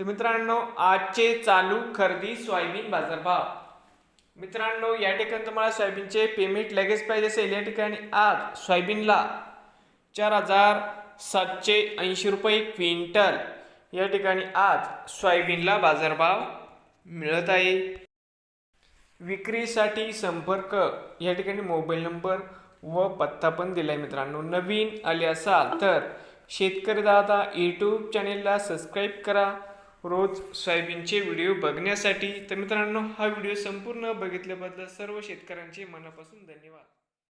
तर मित्रांनो आजचे चालू खरेदी सोयाबीन बाजारभाव. मित्रांनो या ठिकाणी तुम्हाला सोयाबीनचे पेमेंट लगेच पाहिजे असेल. या ठिकाणी आज सोयाबीनला चार हजार सातशे ऐंशी रुपये क्विंटल. या ठिकाणी आज सोयाबीनला बाजारभाव मिळत आहे. विक्रीसाठी संपर्क. या ठिकाणी मोबाईल नंबर व पत्ता पण दिलाय मित्रांनो. नवीन आले असाल तर शेतकरी दादा यूट्यूब चॅनेलला सबस्क्राईब करा. रोज सोयाबीनचे व्हिडिओ बघण्यासाठी. तर मित्रांनो हा व्हिडिओ संपूर्ण बघितल्याबद्दल सर्व शेतकऱ्यांचे मनापासून धन्यवाद.